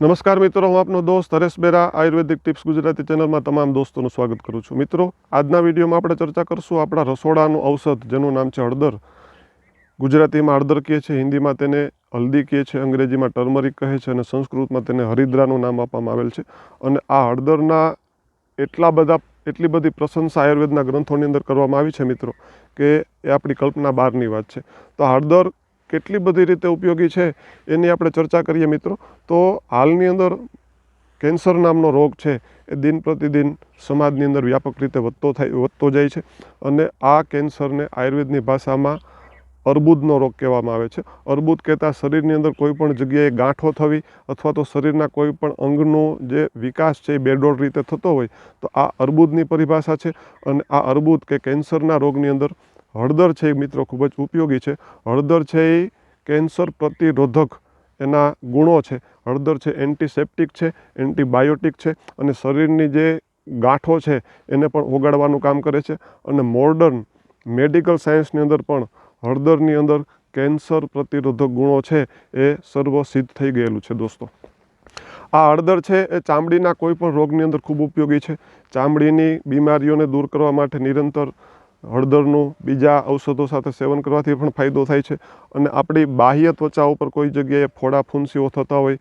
નમસ્કાર મિત્રો, હું આપનો દોસ્ત હરેશ બેરા, આયુર્વેદિક ટિપ્સ ગુજરાતી ચેનલમાં તમામ દોસ્તોનું સ્વાગત કરું છું. મિત્રો, આજના વિડીયોમાં આપણે ચર્ચા કરશું આપણા રસોડાનું ઔષધ, જેનું નામ છે હળદર. ગુજરાતીમાં હળદર કહે છે, હિન્દીમાં તેને હલ્દી કહે છે, અંગ્રેજીમાં ટર્મરિક કહે છે અને સંસ્કૃતમાં તેને હરિદ્રાનું નામ આપવામાં આવેલ છે. અને આ હળદરના એટલા બધા, એટલી બધી પ્રશંસા આયુર્વેદના ગ્રંથોની અંદર કરવામાં આવી છે મિત્રો, કે એ આપણી કલ્પના બહારની વાત છે. તો હળદર કેટલી બધી રીતે ઉપયોગી છે એની આપણે ચર્ચા કરીએ મિત્રો. તો હાલની અંદર કેન્સર નામનો રોગ છે એ દિન પ્રતિદિન સમાજની અંદર વ્યાપક રીતે વધતો થાય, વધતો જાય છે અને આ કેન્સરને આયુર્વેદની ભાષામાં અર્બુદનો રોગ કહેવામાં આવે છે. અર્બુદ કહેતા શરીરની અંદર કોઈ પણ જગ્યાએ ગાંઠો થવી અથવા તો શરીરના કોઈ પણ અંગનો જે વિકાસ છે એ બેડોળ રીતે થતો હોય તો આ અર્બુદની પરિભાષા છે અને આ અર્બુદ કે કેન્સરના રોગની અંદર હળદર છે એ મિત્રો ખૂબ જ ઉપયોગી છે. હળદર છે એ કેન્સર પ્રતિરોધક એના ગુણો છે. હળદર છે એન્ટિસેપ્ટિક છે, એન્ટીબાયોટિક છે અને શરીરની જે ગાંઠો છે એને પણ ઓગાળવાનું કામ કરે છે અને મોર્ડન મેડિકલ સાયન્સની અંદર પણ હળદરની અંદર કેન્સર પ્રતિરોધક ગુણો છે એ સર્વસિદ્ધ થઈ ગયેલું છે દોસ્તો. આ હળદર છે એ ચામડીના કોઈ પણ રોગની અંદર ખૂબ ઉપયોગી છે. ચામડીની બીમારીઓને દૂર કરવા માટે નિરંતર હળદરનું બીજા ઔષધો સાથે સેવન કરવાથી પણ ફાયદો થાય છે. અને આપણી બાહ્ય ત્વચા ઉપર કોઈ જગ્યાએ ફોડા ફૂંસીઓ થતા હોય,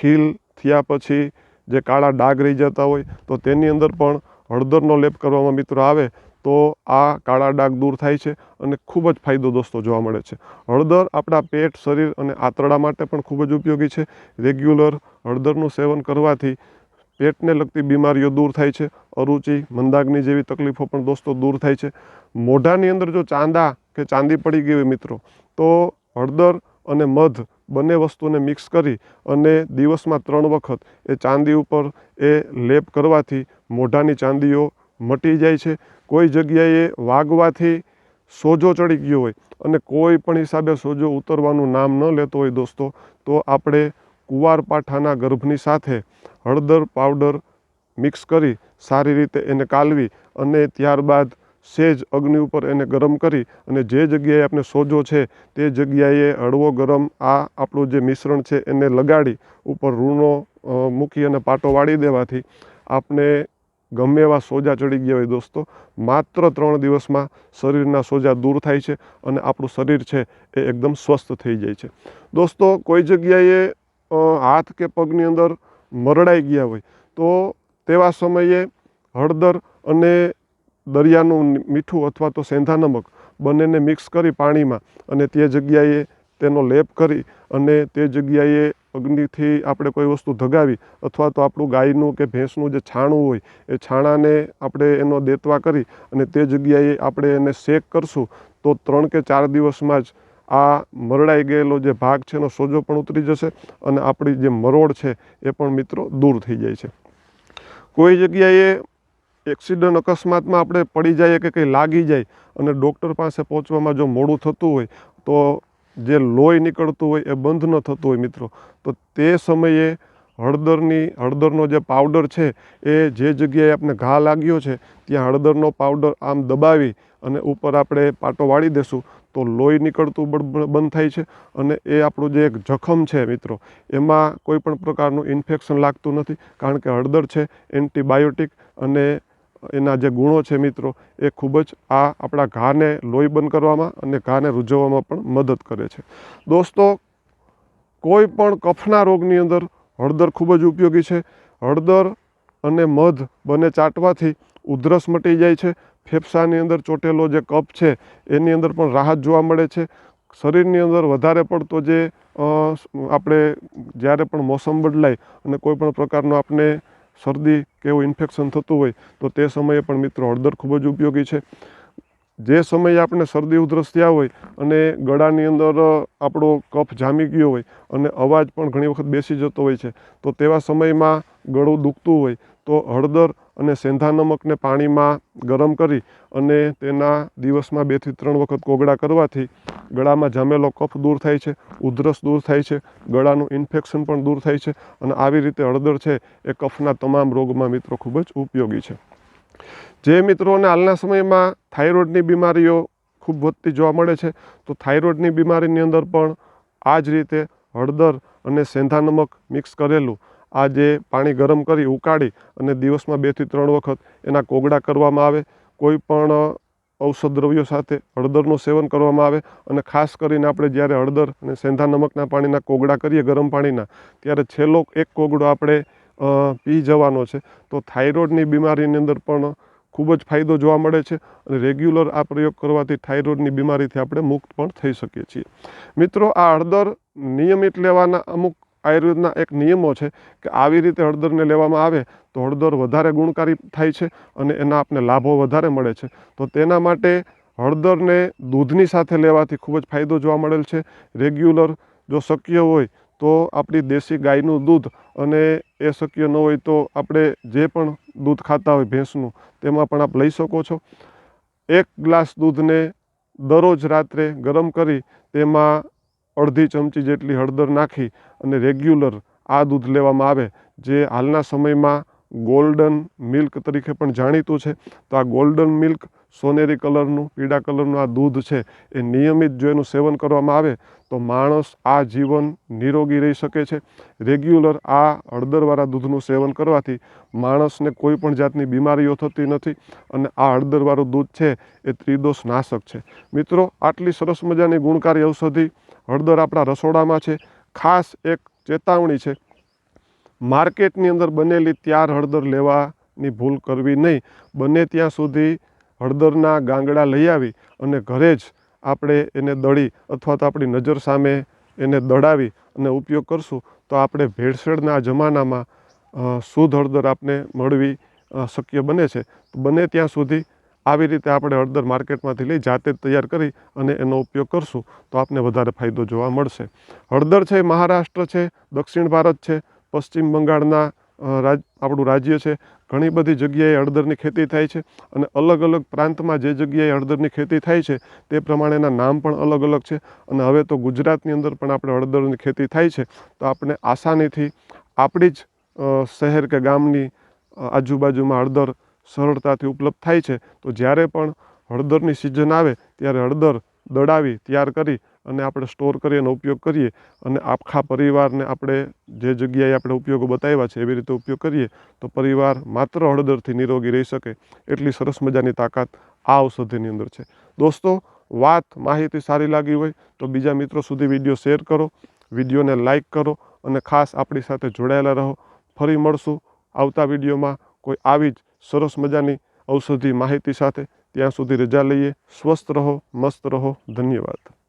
ખીલ થયા પછી જે કાળા ડાઘ રહી જતા હોય, તો તેની અંદર પણ હળદરનો લેપ કરવામાં મિત્રો આવે, તો આ કાળા ડાઘ દૂર થાય છે અને ખૂબ જ ફાયદો દોસ્તો જોવા મળે છે. હળદર આપણા પેટ, શરીર અને આંતરડા માટે પણ ખૂબ જ ઉપયોગી છે. રેગ્યુલર હળદરનું સેવન કરવાથી પેટને લગતી બીમારીઓ દૂર થાય છે, અરુચિ મંદાગ્નિ જેવી તકલીફો પણ દોસ્તો દૂર થાય છે. મોઢાની અંદર જો ચાંદા કે ચાંદી પડી ગઈ હોય મિત્રો, તો હળદર અને મધ બંને વસ્તુને મિક્સ કરી અને દિવસમાં ત્રણ વખત એ ચાંદી ઉપર એ લેપ કરવાથી મોઢાની ચાંદીઓ મટી જાય છે. કોઈ જગ્યાએ વાગવાથી સોજો ચડી ગયો હોય અને કોઈ પણ હિસાબે સોજો ઉતરવાનું નામ ન લેતો હોય દોસ્તો, તો આપણે કુંવારપાઠાના ગર્ભની સાથે હળદર પાવડર મિક્સ કરી સારી રીતે એને કાલવી અને ત્યારબાદ સેજ અગ્નિ ઉપર એને ગરમ કરી અને જે જગ્યાએ આપણે સોજો છે તે જગ્યાએ હળવો ગરમ આ આપણું જે મિશ્રણ છે એને લગાડી ઉપર રૂનો મૂકી અને પાટો વાળી દેવાથી આપણે ગમે એવા સોજા ચડી ગયા હોય દોસ્તો. માત્ર ત્રણ દિવસમાં શરીરના સોજા દૂર થાય છે અને આપણું શરીર છે એ એકદમ સ્વસ્થ થઈ જાય છે. દોસ્તો, કોઈ જગ્યાએ હાથ કે પગની અંદર મરડાઈ ગયા હોય, તો તેવા સમયે હળદર અને દરિયાનું મીઠું અથવા તો સેંધા નમક બંનેને મિક્સ કરી પાણીમાં અને તે જગ્યાએ તેનો લેપ કરી અને તે જગ્યાએ અગ્નિથી આપણે કોઈ વસ્તુ ધગાવી અથવા તો આપણું ગાયનું કે ભેંસનું જે છાણું હોય, એ છાણાને આપણે એનો દેતવા કરી અને તે જગ્યાએ આપણે એને શેક કરશું, તો ત્રણ કે ચાર દિવસમાં જ આ મરડાઈ ગયેલો જે ભાગ છે એનો સોજો પણ ઉતરી જશે અને આપણી જે મરોડ છે એ પણ મિત્રો દૂર થઈ જાય છે. કોઈ જગ્યાએ એક્સિડન્ટ અકસ્માતમાં આપણે પડી જઈએ કે કંઈ લાગી જાય અને ડૉક્ટર પાસે પહોંચવામાં જો મોડું થતું હોય, તો જે લોહી નીકળતું હોય એ બંધ ન થતું હોય મિત્રો. તો તે સમયે હળદરની, હળદરનો જે પાવડર છે, એ જે જગ્યાએ આપણે ઘા લાગ્યો છે, ત્યાં હળદરનો પાવડર આમ દબાવી અને ઉપર આપણે પાટો વાળી દેશું, તો લોહી નીકળતું બંધ થાય છે અને એ આપણું જે એક જખમ છે મિત્રો, એમાં કોઈ પણ પ્રકારનું ઇન્ફેક્શન લાગતું નથી, કારણ કે હળદર છે એન્ટીબાયોટિક અને એના જે ગુણો છે મિત્રો, એ ખૂબ જ આ આપણા ઘાને લોહી બંધ કરવામાં અને ઘાને રૂઝવવામાં પણ મદદ કરે છે. દોસ્તો, કોઈ પણ કફના રોગની અંદર હળદર ખૂબ જ ઉપયોગી છે. હળદર અને મધ બંને ચાટવાથી ઉધરસ મટી જાય છે. ફેફસાની અંદર ચોટેલો જે કફ છે, એની અંદર પણ રાહત જોવા મળે છે. શરીરની અંદર વધારે પડતો જે આપણે જ્યારે પણ મોસમ બદલાય અને કોઈ પણ પ્રકારનો આપણે શરદી કે એવું ઇન્ફેક્શન થતું હોય, તો તે સમયે પણ મિત્રો હળદર ખૂબ જ ઉપયોગી છે. જે સમયે આપણે શરદી ઉધરસ થયા હોય અને ગળાની અંદર આપણો કફ જામી ગયો હોય અને અવાજ પણ ઘણી વખત બેસી જતો હોય છે, તો તેવા સમયમાં ગળું દુખતું હોય, તો હળદર અને સેંધા નમકને પાણીમાં ગરમ કરી અને તેના દિવસમાં બેથી ત્રણ વખત કોગળા કરવાથી ગળામાં જામેલો કફ દૂર થાય છે, ઉધરસ દૂર થાય છે, ગળાનું ઇન્ફેક્શન પણ દૂર થાય છે અને આવી રીતે હળદર છે એ કફના તમામ રોગમાં મિત્રો ખૂબ જ ઉપયોગી છે. જે મિત્રોને હાલના સમયમાં થાઇરોઇડની બીમારીઓ ખૂબ વધતી જોવા મળે છે, તો થાઇરોઇડની બીમારીની અંદર પણ આ જ રીતે હળદર અને સેંધા નમક મિક્સ કરેલું, આ જે પાણી ગરમ કરી ઉકાળી અને દિવસમાં બેથી ત્રણ વખત એના કોગળા કરવામાં આવે, કોઈ પણ ઔષધ દ્રવ્યો સાથે હળદરનું સેવન કરવામાં આવે અને ખાસ કરીને આપણે જ્યારે હળદર અને સેંધા નમકના પાણીના કોગળા કરીએ, ગરમ પાણીના, ત્યારે છેલ્લો એક કોગળો આપણે પી જવાનો છે. તો થાઇરોઇડની બીમારીની અંદર પણ ખૂબ જ ફાયદો જોવા મળે છે અને રેગ્યુલર આ પ્રયોગ કરવાથી થાઇરોઇડની બીમારીથી આપણે મુક્ત પણ થઈ શકીએ છીએ. મિત્રો, આ હળદર નિયમિત લેવાના અમુક આયુર્વેદના એક નિયમો છે કે આવી રીતે હળદરને લેવામાં આવે તો હળદર વધારે ગુણકારી થાય છે અને એના આપને લાભો વધારે મળે છે. તો તેના માટે હળદરને દૂધની સાથે લેવાથી ખૂબ જ ફાયદો જોવા મળેલ છે. રેગ્યુલર જો શક્ય હોય તો આપણી દેશી ગાયનું દૂધ અને એ શક્ય ન હોય તો આપણે જે પણ દૂધ ખાતા હોય ભેંસનું, તેમાં પણ આપ લઈ શકો છો. એક ગ્લાસ દૂધને દરરોજ રાત્રે ગરમ કરી તેમાં અડધી ચમચી જેટલી હળદર નાખી અને રેગ્યુલર આ દૂધ લેવામાં આવે, જે હાલના સમયમાં ગોલ્ડન મિલ્ક તરીકે પણ જાણીતું છે. તો આ ગોલ્ડન મિલ્ક સોનેરી કલરનું, પીળા કલરનું આ દૂધ છે, એ નિયમિત જો એનું સેવન કરવામાં આવે, તો માણસ આ જીવન નિરોગી રહી શકે છે. રેગ્યુલર આ હળદરવાળા દૂધનું સેવન કરવાથી માણસને કોઈ પણ જાતની બીમારીઓ થતી નથી અને આ હળદરવાળું દૂધ છે, એ ત્રિદોષ નાશક છે. મિત્રો, આટલી સરસ મજાની ગુણકારી ઔષધિ હળદર આપણા રસોડામાં છે. ખાસ એક ચેતવણી છે. માર્કેટની અંદર બનેલી ત્યાર હળદર લેવાની ભૂલ કરવી નહીં. બને ત્યાં સુધી હળદરના ગાંગડા લઈ આવી અને ઘરે જ આપણે એને દળી અથવા તો આપણી નજર સામે એને દળાવી અને ઉપયોગ કરશું તો આપણે ભેળસેળના જમાનામાં શુદ્ધ હળદર આપને મળવી શક્ય બને છે. તો બને ત્યાં સુધી આવી રીતે આપણે હળદર માર્કેટમાંથી લઈ જાતે તૈયાર કરી અને એનો ઉપયોગ કરશું તો આપને વધારે ફાયદો જોવા મળશે. હળદર છે મહારાષ્ટ્ર છે, દક્ષિણ ભારત છે પશ્ચિમ બંગાળના રાજ, આપણું રાજ્ય છે, ઘણી બધી જગ્યાએ હળદરની ખેતી થાય છે અને અલગ અલગ પ્રાંતમાં જે જગ્યાએ હળદરની ખેતી થાય છે તે પ્રમાણેના નામ પણ અલગ અલગ છે અને હવે તો ગુજરાતની અંદર પણ આપણે હળદરની ખેતી થાય છે. તો આપણે આસાનીથી આપણી જ શહેર કે ગામની આજુબાજુમાં હળદર સરળતાથી ઉપલબ્ધ થાય છે. તો જ્યારે પણ હળદરની સિઝન આવે ત્યારે હળદર દળાવી, તૈયાર કરી અને આપણે સ્ટોર કરી અને ઉપયોગ કરીએ અને આખા પરિવારને આપણે જે જગ્યાએ આપણે ઉપયોગો બતાવ્યા છે એવી રીતે ઉપયોગ કરીએ, તો પરિવાર માત્ર હળદરથી નિરોગી રહી શકે એટલી સરસ મજાની તાકાત આ ઔષધિની અંદર છે. દોસ્તો, વાત માહિતી સારી લાગી હોય તો બીજા મિત્રો સુધી વીડિયો શેર કરો, વિડીયોને લાઇક કરો અને ખાસ આપણી સાથે જોડાયેલા રહો. ફરી મળશું આવતા વિડીયોમાં કોઈ આવી જ સરસ મજાની ઔષધિ માહિતી સાથે. ત્યાં સુધી રજા લઈએ. સ્વસ્થ રહો, મસ્ત રહો. ધન્યવાદ.